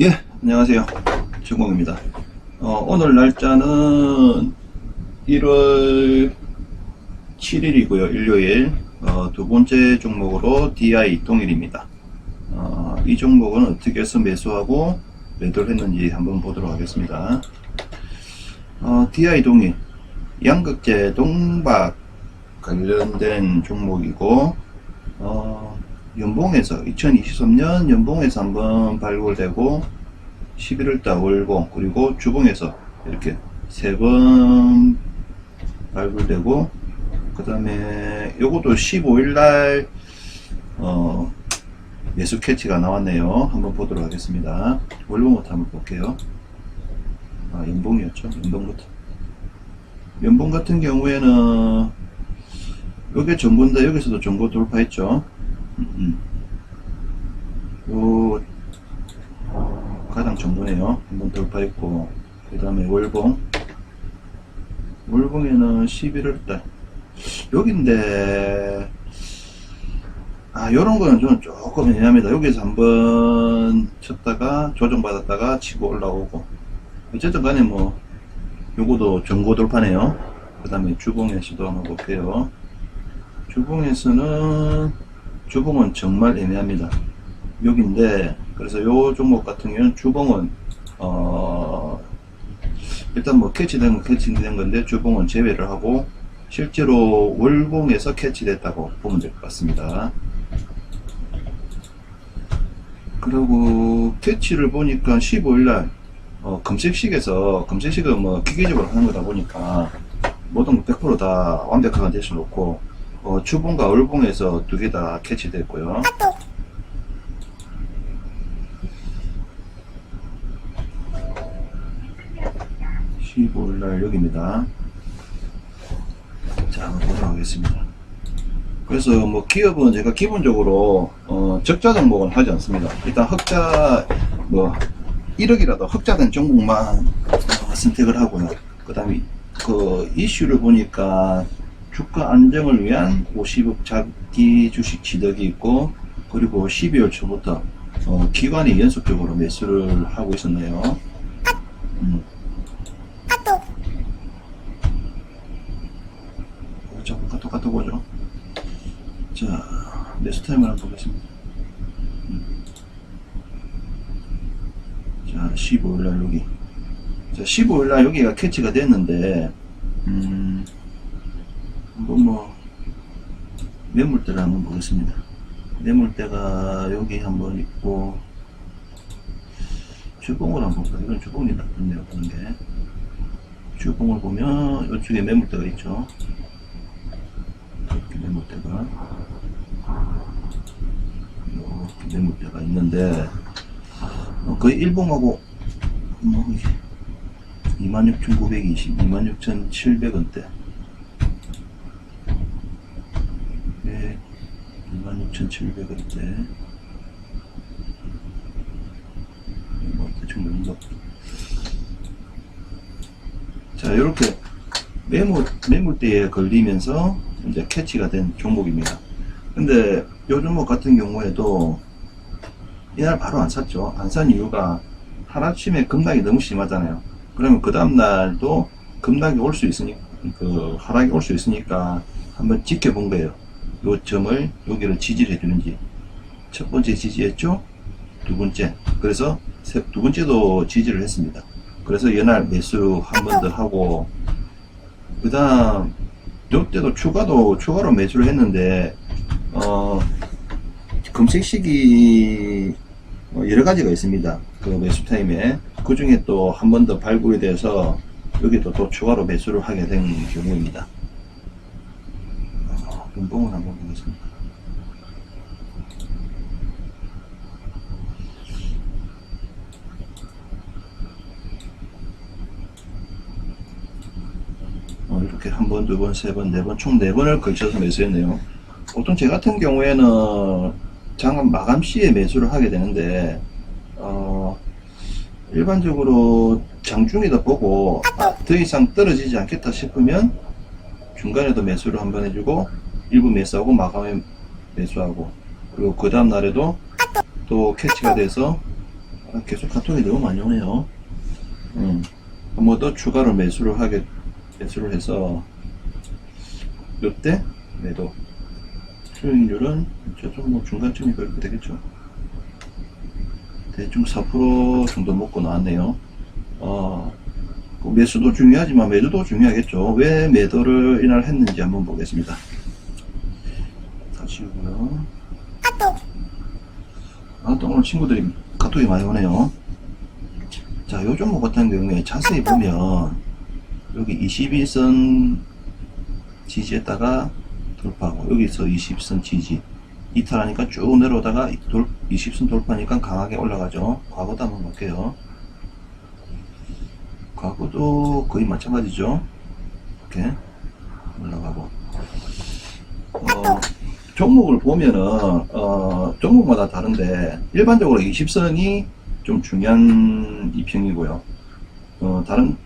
예, 안녕하세요. 정공입니다. 어, 오늘 날짜는 1월 7일이고요. 일요일. 어, 두 번째 종목으로 DI 동일입니다. 어, 이 종목은 어떻게 해서 매수하고 매도를 했는지 한번 보도록 하겠습니다. 어, DI 동일. 양극재 동박 관련된 종목이고, 어, 연봉에서 2023년 연봉에서 한번 발굴되고 11월달 월봉 그리고 주봉에서 이렇게 세 번 발굴되고 그 다음에 요것도 15일날 어 매수 캐치가 나왔네요. 한번 보도록 하겠습니다. 월봉부터 한번 볼게요. 아 연봉이었죠? 연봉부터. 연봉 같은 경우에는 요게 전부인데 여기서도 전고 돌파했죠. 음. 요 가장 정도네요. 한번 돌파했고 그 다음에 월봉 월봉에는 11월달 여기인데 아 요런 거는 좀 조금 애매합니다. 여기서 한번 쳤다가 조정받았다가 치고 올라오고 어쨌든 간에 뭐 요거도 전고 돌파네요. 그 다음에 주봉에서도 한번 볼게요. 주봉에서는 주봉은 정말 애매합니다. 여기인데 그래서 요 종목 같은 경우는 주봉은 어 일단 뭐 캐치된 건 캐치된 건데 주봉은 제외를 하고 실제로 월봉에서 캐치됐다고 보면 될 것 같습니다. 그리고 캐치를 보니까 15일날 어, 검색식에서 검색식은 뭐 기계적으로 하는 거다 보니까 모든 100%다 완벽하게 될 수는 없고 어, 주봉과 월봉에서 두 개 다 캐치됐고요. 15일날 여기입니다. 자, 한번 보도록 하겠습니다. 그래서 뭐 기업은 제가 기본적으로 어, 적자 종목은 하지 않습니다. 일단 흑자 뭐 1억이라도 흑자된 종목만 어, 선택을 하고요. 그 다음에 그 이슈를 보니까 주가 안정을 위한 50억 잡기 주식 취득이 있고 그리고 12월 초부터 어, 기관이 연속적으로 매수를 하고 있었네요. 음. 자, 카톡 카톡 보죠. 자, 매수 타임을 한번 보겠습니다. 음. 자, 15일날 여기. 자, 15일날 여기가 캐치가 됐는데, 음, 한번 뭐, 매물대를 한번 보겠습니다. 매물대가 여기 한번 있고, 주봉을 한번 볼까요? 이건 주봉이 나쁘네요, 보는 게. 주봉을 보면, 이쪽에 매물대가 있죠. 이렇게 매물대가. 이렇게 매물대가 있는데, 어, 거의 일봉하고, 뭐, 이게, 26,920, 26,700원대. 네, 26,700원대. 뭐, 대충 넘겨. 자, 이렇게 매물, 매물대에 걸리면서 이제 캐치가 된 종목입니다. 근데 요 종목 같은 경우에도 이날 바로 안 샀죠. 안 산 이유가 하루아침에 급락이 너무 심하잖아요. 그러면 그 다음날도 급락이 올 수 있으니까, 그, 하락이 올 수 있으니까 한번 지켜본 거예요. 요 점을 여기를 지지를 해주는지. 첫 번째 지지했죠? 두 번째. 그래서 세- 두 번째도 지지를 했습니다. 그래서 연말 매수 한 번 더 하고, 그 다음, 요때도 추가도, 추가로 매수를 했는데, 어, 검색식이 어, 여러 가지가 있습니다. 그 매수 타임에. 그 중에 또 한 번 더 발굴이 돼서 여기도 또 추가로 매수를 하게 된 경우입니다. 어, 연봉을 한번 보겠습니다. 어, 이렇게 한 번, 두 번, 세 번, 네 번, 총 네 번을 걸쳐서 매수했네요. 보통 제 같은 경우에는 장은 마감 시에 매수를 하게 되는데, 어, 일반적으로 장중에도 보고, 아, 더 이상 떨어지지 않겠다 싶으면, 중간에도 매수를 한번 해주고, 일부 매수하고, 마감에 매수하고, 그리고 그 다음 날에도 또 캐치가 돼서, 아, 계속 카톡이 너무 많이 오네요. 음, 뭐더 추가로 매수를 하게, 매수를 해서, 요때 매도. 수익률은 저좀 뭐 중간쯤이 그렇게 되겠죠. 대충 4% 정도 먹고 나왔네요. 어, 그 매수도 중요하지만 매도도 중요하겠죠. 왜 매도를 이날 했는지 한번 보겠습니다. 다시고요. 아, 또 오늘 친구들이 카톡이 많이 오네요. 자, 요 종목 같은 경우에 자세히 보면 여기 21선 지지했다가 돌파하고 여기서 20선 지지 이탈하니까 쭉 내려오다가 돌, 20선 돌파니까 강하게 올라가죠. 과거도 한번 볼게요. 과거도 거의 마찬가지죠. 이렇게 올라가고 어, 종목을 보면은 어, 종목마다 다른데 일반적으로 20선이 좀 중요한 이평이고요. 어, 다른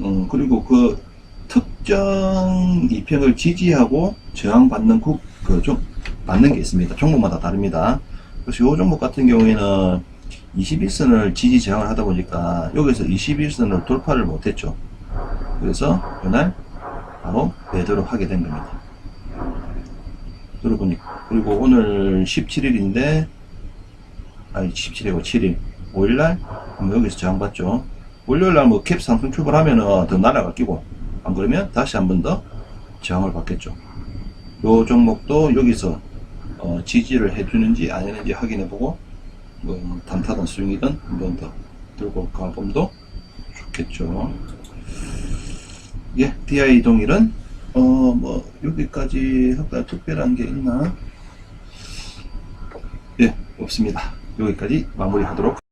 음, 그리고 그 특정 이평을 지지하고 저항받는 국, 그, 좀, 받는 게 있습니다. 종목마다 다릅니다. 그래서 이 종목 같은 경우에는 21선을 지지 저항을 하다 보니까 여기서 21선을 돌파를 못했죠. 그래서 이날 바로 매도를 하게 된 겁니다. 여러분이 그리고 오늘 17일인데 아니 17일이고 7일 5일날 여기서 저항받죠. 월요일날 뭐 캡 상승 출발하면은 더 날아가 끼고 안 그러면 다시 한 번 더 저항을 받겠죠. 요 종목도 여기서 어, 지지를 해주는지 안 해주는지 확인해보고 뭐 단타든 스윙이든 한 번 더 들고 가봄도 좋겠죠. 예, DI 동일은 어 뭐 여기까지 할까요? 특별한 게 있나? 예, 없습니다. 여기까지 마무리하도록